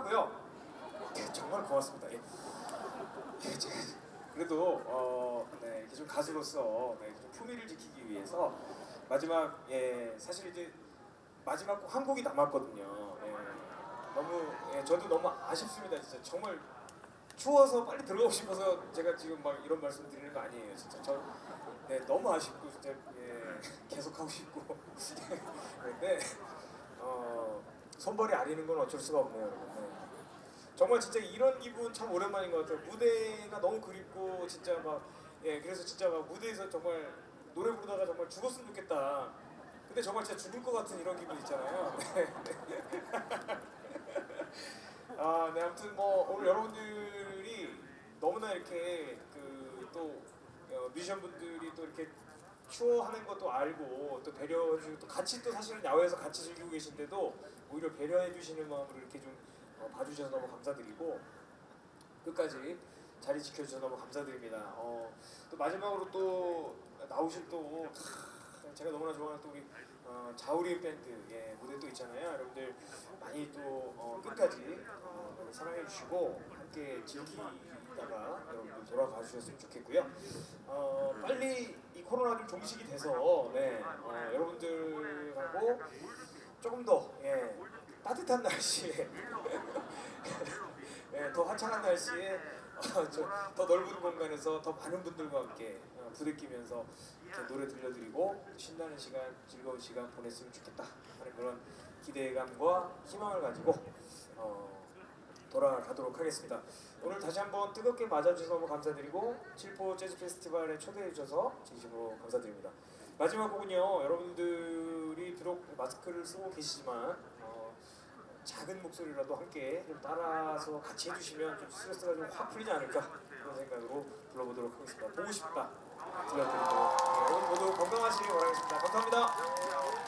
하고요. 네, 정말 고맙습니다. 예. 예, 제가 그래도 어, 네, 이렇게 좀 가수로서 네, 좀 품위를 지키기 위해서 마지막 예, 사실 이제 마지막 곡 한 곡이 남았거든요. 예. 너무 예, 저도 너무 아쉽습니다. 진짜 정말 추워서 빨리 들어가고 싶어서 제가 지금 막 이런 말씀 드리는 거 아니에요. 진짜 저 네, 너무 아쉽고 진짜 예, 계속 하고 싶고 그런데 어, 손발이 아리는 건 어쩔 수가 없네요. 네. 정말 진짜 이런 기분 참 오랜만인 것 같아요. 무대가 너무 그립고 진짜 막 예, 그래서 진짜 막 무대에서 정말 노래 부르다가 정말 죽었으면 좋겠다. 근데 정말 진짜 죽을 것 같은 이런 기분 있잖아요. 아, 네 아무튼 뭐 오늘 여러분들이 너무나 이렇게 그또 어, 뮤지션 분들이 또 이렇게 추워하는 것도 알고 또 배려해 주고 또 같이 또 사실은 야외에서 같이 즐기고 계신데도 오히려 배려해 주시는 마음으로 이렇게 좀 어, 봐주셔서 너무 감사드리고 끝까지 자리 지켜주셔서 너무 감사드립니다. 어, 또 마지막으로 또 나오실 또 크, 제가 너무나 좋아하는 또 우리 어, 자우리 밴드 예, 무대 또 있잖아요. 여러분들 많이 또 어, 끝까지 어, 사랑해 주시고 함께 즐기 다가 여러분들 돌아가 주셨으면 좋겠고요. 어, 빨리 이 코로나가 좀 종식이 돼서 네, 어, 여러분들하고 조금 더 예, 따뜻한 날씨에 예, 더 화창한 날씨에 어, 저, 더 넓은 공간에서 더 많은 분들과 함께 어, 부대끼면서 노래 들려드리고 신나는 시간, 즐거운 시간 보냈으면 좋겠다 하는 그런 기대감과 희망을 가지고 어, 돌아가도록 하겠습니다. 오늘 다시 한번 뜨겁게 맞아주셔서 너무 감사드리고 칠포 재즈 페스티벌에 초대해 주셔서 진심으로 감사드립니다. 마지막 곡은요 여러분들이 비록 마스크를 쓰고 계시지만 어, 작은 목소리라도 함께 좀 따라서 같이 해주시면 좀 스트레스가 좀 확 풀리지 않을까 그런 생각으로 불러보도록 하겠습니다. 보고 싶다 들려드리고 네, 여러분 모두 건강하시길 바라겠습니다. 감사합니다.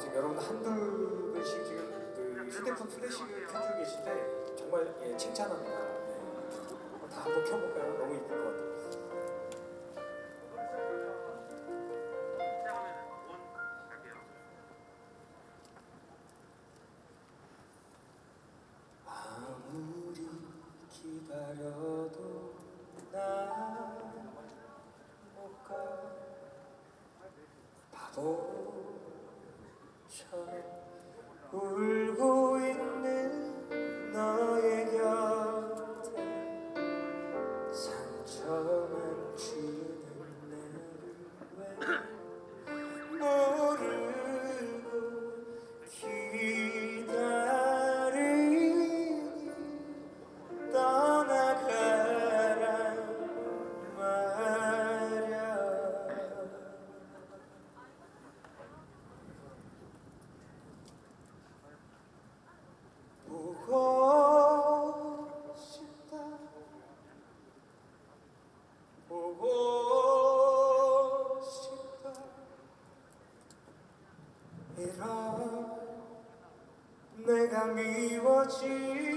지금 여러분들 한두 분씩 지금 그 휴대폰 플래시를 켜주고 계신데 정말 예, 칭찬합니다. 네. 다 한번 켜볼까요? 너무 이쁠 것 같아요. 你我情。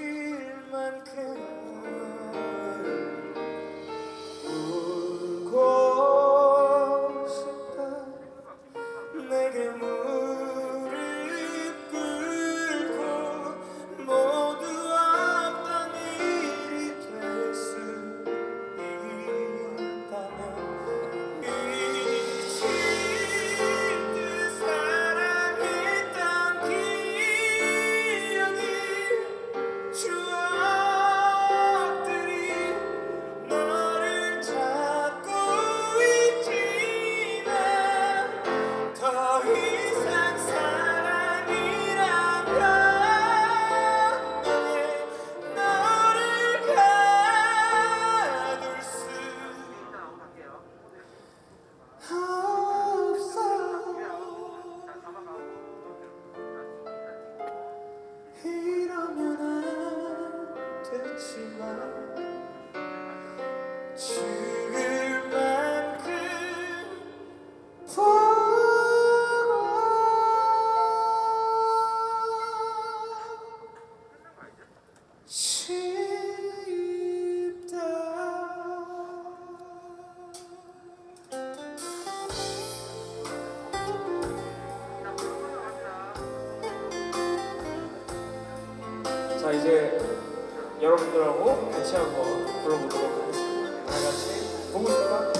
자 이제 여러분들하고 같이 한번 불러보도록 하겠습니다. 다 같이 보고 싶다.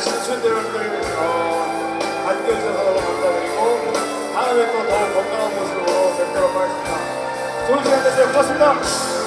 추운 여러분들 어, 반겨주셔서 너무 감사드리고 다음에 또 더 건강한 모습으로 뵙도록 하겠습니다. 좋은 시간 되세요. 고맙습니다.